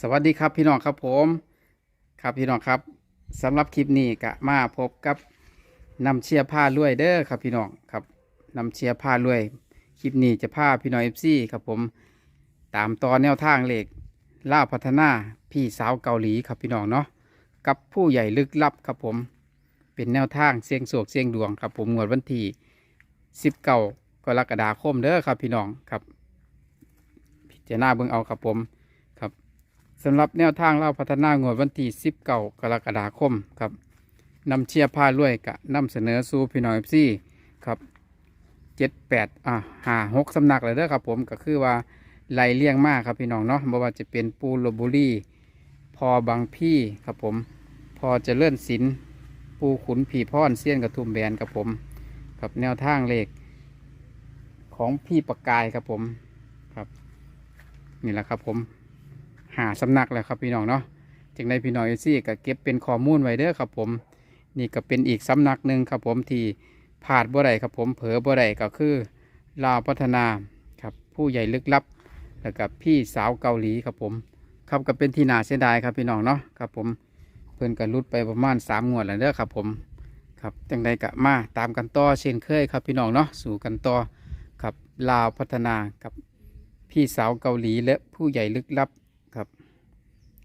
สวัสดีครับพี่น้องครับผมครับพี่น้องครับสำหรับคลิปนี้ก็มาพบกับนำเชียร์ผ้าลวยเด้อครับพี่น้องครับนำเชียร์ผ้าลวย คลิปนี้จะพาพี่น้องเอฟซีครับผมตามตอนแนวทางเหลขล่าพัฒนาพี่สาวเกาหลีครับพี่น้องเนาะกับผู้ใหญ่ลึกลับครับผม เป็นแนวทางเสียงโศกเสียงดวงครับผมงวดวันที่สิบเก้ากรกฎาคมเด้อครับพี่น้องครับพิจารณาเบิ่งเอาครับผม สำหรับแนวทางเล่าพัฒนางวดวันที่10เก่ากรกฎาคมครับนำเชียร์ผ้ารวยกะนำเสนอสู่พี่น้องเอฟซีครับเจ็ดแปดอ่าหาหกสำนักเลยเด้อครับผมก็คือว่าไล่เลี่ยงมากครับพี่น้องเนาะบ่ว่าจะเป็นปูโลบุรีพอบางพี่ครับผม พอจะเลื่อนศิลปูขุนผีพ่อนเซียนกระทุ่มแบนครับผมกับแนวทางเลขของพี่ประกายครับผมครับ นี่แหละครับผม หาสำนักแล้วครับพี่น้องเนาะจึงได้พี่น้องเอซี่ก็เก็บเป็นข้อมูลไว้เด้อครับผม นี่ก็เป็นอีกสำนักหนึ่งครับผมที่พลาดบ่ได้ครับผมเผลอบ่ได้ก็คือลาวพัฒนาครับผู้ใหญ่ลึกลับ แล้วกับพี่สาวเกาหลีครับผม ครับก็เป็นที่นาเสียดายครับพี่น้องเนาะครับผมเพิ่นก็รุดไปประมาณสามงวดแล้วเด้อครับผมครับจังใดก็มาตามกันต่อเช่นเคยครับพี่น้องเนาะสู่กันต่อครับลาวพัฒนากับพี่สาวเกาหลีและผู้ใหญ่ลึกลับ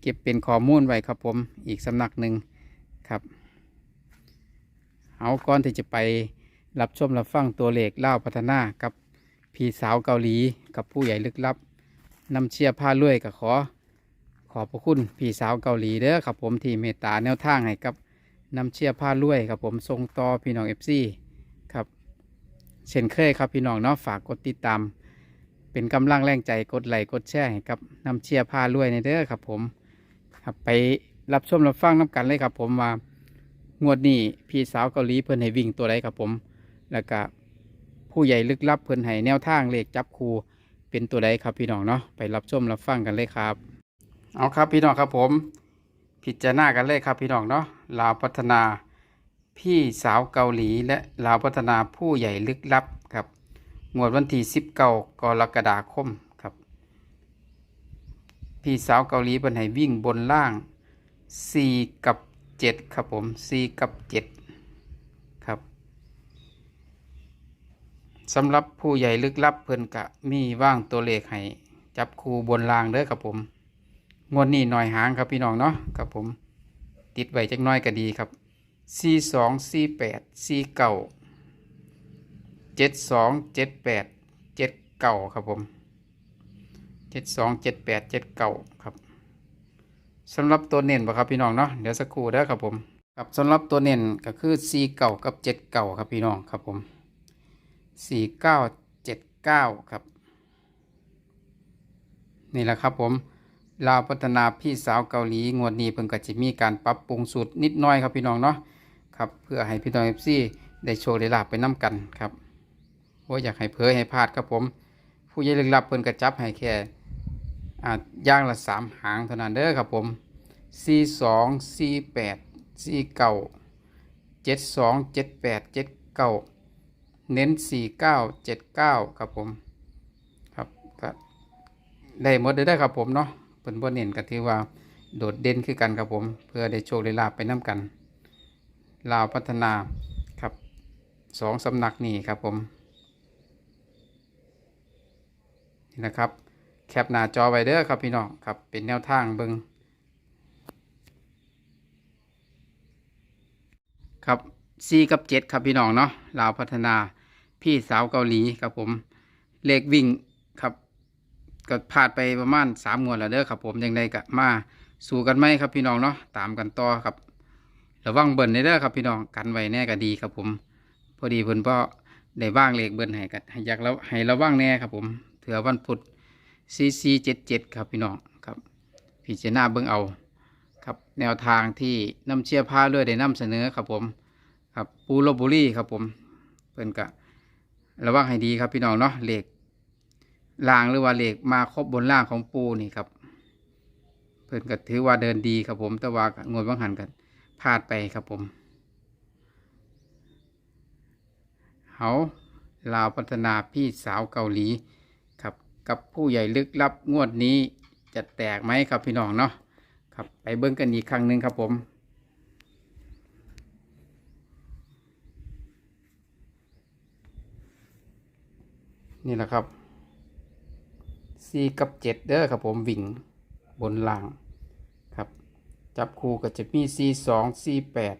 เก็บเป็นข้อมูลไว้ครับผมอีกสำนักหนึ่งครับเอาก่อนที่จะไปรับชมรับฟังตัวเลขเล่าพัฒนากับพี่สาวเกาหลีกับผู้ใหญ่ลึกลับนำเชียร์ผ้าลวยกับขอ ขอบพระคุณพี่สาวเกาหลีเด้อครับผมที่เมตตาแนวทางให้กับนำเชียร์ผ้าลวยครับผมส่งต่อพี่น้องเอฟซีครับเช่นเคยครับพี่น้องเนาะฝากกดติดตาม เป็นกำลังแรงใจกดไลค์กดแชร์ให้กับนำเชียร์พารวยในเด้อครับผม ครับไปรับชมรับฟังน้ำกันเลยครับ ผมว่างวดนี้พี่สาวเกาหลีเพิ่นให้วิ่งตัวใดครับผม แล้วก็ผู้ใหญ่ลึกลับเพิ่นให้แนวทางเลขจับคูเป็นตัวใดครับพี่น้องเนาะไปรับชมรับฟังกันเลยครับ เอาครับพี่น้องครับผม พิจารณากันเลยครับพี่น้องเนาะลาวพัฒนาพี่สาวเกาหลีและลาวพัฒนาผู้ใหญ่ลึกลับครับงวดวันที่สิบเก้ากรกฎาคม พี่สาวเกาหลีเป็นให้วิ่งบนล่างสี่กับเจ็ดครับผมสี่กับเจ็ดครับสำหรับผู้ใหญ่ลึกลับเพิ่นกะมีว่างตัวเลขให้จับคู่บนล่างเด้อครับผมงวดนี้หน่อยหางครับพี่น้องเนาะครับผม ติดไว้จักหน้อยก็ดีครับสี่สองสี่แปดสี่เก้าเจ็ดสองเจ็ดแปดเจ็ดเก่าครับผม เจ็ดสองเจ็ดแปดเจ็ดเก่าครับสำหรับตัวเน้นบ่ครับพี่น้องเนาะเดี๋ยวสักครู่เด้อครับผมครับสำหรับตัวเน้นก็คือสี่เก่ากับเจ็ดเก่าครับพี่น้องครับผมสี่เก้าเจ็ดเก้าครับ นี่แหละครับผมลาวพัฒนาพี่สาวเกาหลีงวดนี้เพิ่งก็จะมีการปรับปรุงสูตรนิดหน้อยครับพี่น้องเนาะครับเพื่อให้พี่น้องเอฟซีได้โชว์ได้ลาบไปน้กันครับว่าอยากให้เผยให้พลาดครับผม ผู้ใหญ่ลึกลับเพิ่นกระจับให้แค่ อ่าย่างละสามหางเท่านั้นเด้อครับผมสี่สองสี่แปดสี่เก้าเจ็ดสองเจ็ดแปดเจ็ดเก้าเน้นสี่เก้าเจ็ดเก้าครับผมครับก็ได้หมดเลยได้ครับผมเนาะเพิ่นบ่เน้นก็ถือว่าโดดเด่นคือกันครับผม เพื่อได้โชคได้ลาบไปน้กัน ลาวพัฒนาครับสองสำนักนี่ครับผมนี่นะครับ แคปหน้าจอไว้เด้อครับพี่น้องครับเป็นแนวทางเบิงครับซีกับเจ็ดครับพี่น้องเนาะลาวพัฒนาพี่สาวเกาหลีครับผมเลขวิ่งครับก็พลาดไปประมาณสามงวดแล้วเด้อครับผมยังไงก็มาสู่กันไหมครับพี่น้องเนาะตามกันต่อครับระวังเบิ้ลในเด้อครับพี่น้องกันไว้แน่ก็ดีครับผม พอดีเพิ่นพ่อได้ว่างเลขเบิ้ลให้กันอยากแล้วให้ระวังแน่ครับผมเถื่อวันพุธ ซีซีเจ็ดเจ็ดครับพี่น้องครับพิจารณาเบิ่งเอาครับแนวทางที่น้ำเชียร์พาด้วยได้นำเสนอครับผมครับปูโรบุรีครับผมเพิ่นกะระวังให้ดีครับพี่น้องเนาะเหลขล่างหรือว่าเหลขมาครบบนล่างของปูนี่ครับ เพิ่นก็ถือว่าเดินดีครับผมแต่ว่างวดบางหันกันพลาดไปครับผมเขาลาวพัฒนาพี่สาวเกาหลี กับผู้ใหญ่ลึกลับงวดนี้จะแตกไหมครับพี่น้องเนาะครับไปเบิ้งกันอีกครั้งหนึ่งครับผมนี่แหละครับสี่กับเจ็ดเด้อครับผมวิ่งบนล่างครับ จับคู่ก็จะมีสี่สองสี่แปด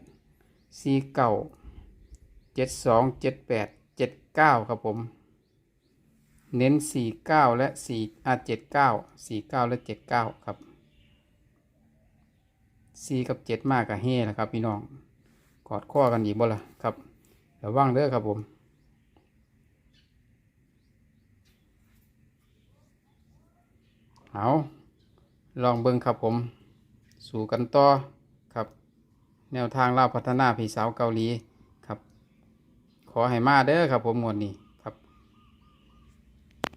สี่เก้าเจ็ดสองเจ็ดแปดเจ็ดเก้าครับผม เน้นสี่เก้าและสี่อ่าเจ็ดเก้าสี่เก้าและเจ็ดเก้าครับสี่กับเจ็ดมากกับเฮ่นะครับ พี่น้อง กอดข้อกันอีกบ่ล่ะครับระวังเด้อครับผมเอาลองเบิ่งครับผม สู่กันต่อครับ แนวทางล่าพัฒนาพี่สาวเกาหลีครับ ขอให้มาเด้อครับผมงวดนี้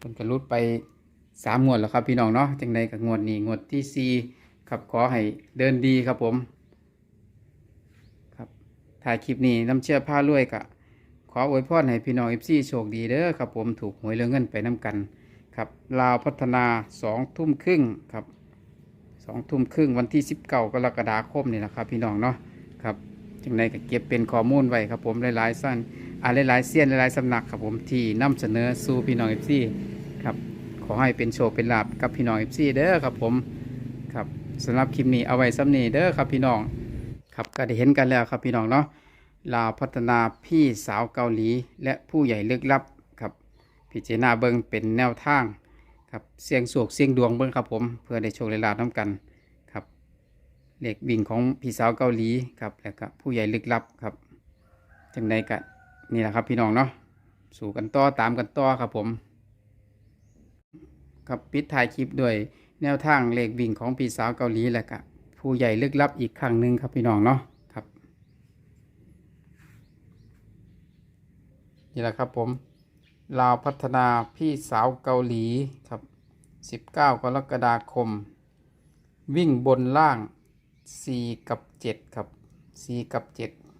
ครับเป็นกระลุดไปสามงวดแล้วครับพี่น้องเนาะจังใดกับงวดนี้งวดที่สี่ครับขอให้เดินดีครับผม ครับถ่ายคลิปนี้น้ำเชื่อผ้ารวยกะขออวยพรให้พี่น้องเอฟซีโชคดีเด้อครับผมถูกหวยเรื่องเงินไปน้ำกันครับลาวพัฒนาสองทุ่มครึ่งครับสองทุ่มครึ่งวันที่สิบเก้ากรกฎาคมนี่นะครับพี่น้องเนาะครับจังไรก็เก็บเป็นข้อมูลไว้ครับผมหลายๆสั้นอ่าหลายๆเสี้ยนหลายๆสำนักครับผมที่นำเสนอสู่พี่น้องเอฟซี่ ขอให้เป็นโชคเป็นลาบกับพี่น้องเอฟซีเด้อครับผมครับสำหรับคลิปนี้เอาไว้ซ้ำนี้เด้อครับพี่น้องครับก็ได้เห็นกันแล้วครับพี่น้องเนาะลาวพัฒนาพี่สาวเกาหลี และผู้ใหญ่ลึกลับครับพิจารณาเบิงเป็นแนวทางครับเสียงสวกเสียงดวงเบิ้งครับผมเพื่อได้โชคได้ลาบน้ำกันครับเล็กวิ่งของพี่สาวเกาหลีครับแล้วก็ผู้ใหญ่ลึกลับครับจังใดกะนี่แหละครับพี่น้องเนาะสู่กันต่อตามกันต่อครับผม ครับปิดท้ายคลิปด้วยแนวทางเหล็กวิ่งของพี่สาวเกาหลีแล้วก็ผู้ใหญ่ลึกลับอีกครั้งหนึ่งครับพี่น้องเนาะครับนี่แหละครับผมลาวพัฒนาพี่สาวเกาหลีครับ 19 กรกฎาคม วิ่งบนล่าง 4 กับ 7 ครับ 4 กับ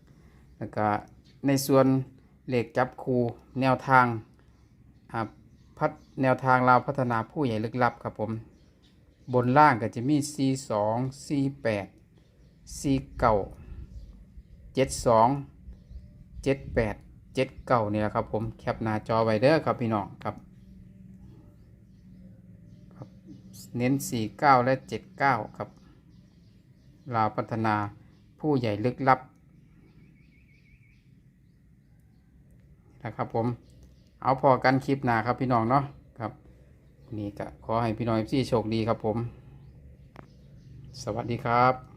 7 แล้วก็ในส่วนเหล็กจับคูแนวทางอ่า พัฒแนวทางลาพัฒนาผู้ใหญ่ลึกลับครับผม บนล่างก็จะมี C2 C8 C9 72 78เจ็ดเก่านี่แหละครับผมแคปหน้าจอไว้เด้อครับพี่น้องครับ เน้นสี่เก้าและเจ็ดเก้าครับลาวพัฒนาผู้ใหญ่ลึกลับนะครับผม เอาพอกันคลิปหน้าครับพี่น้องเนาะครับ นี่ก็ขอให้พี่น้องเอฟซีโชคดีครับผม สวัสดีครับ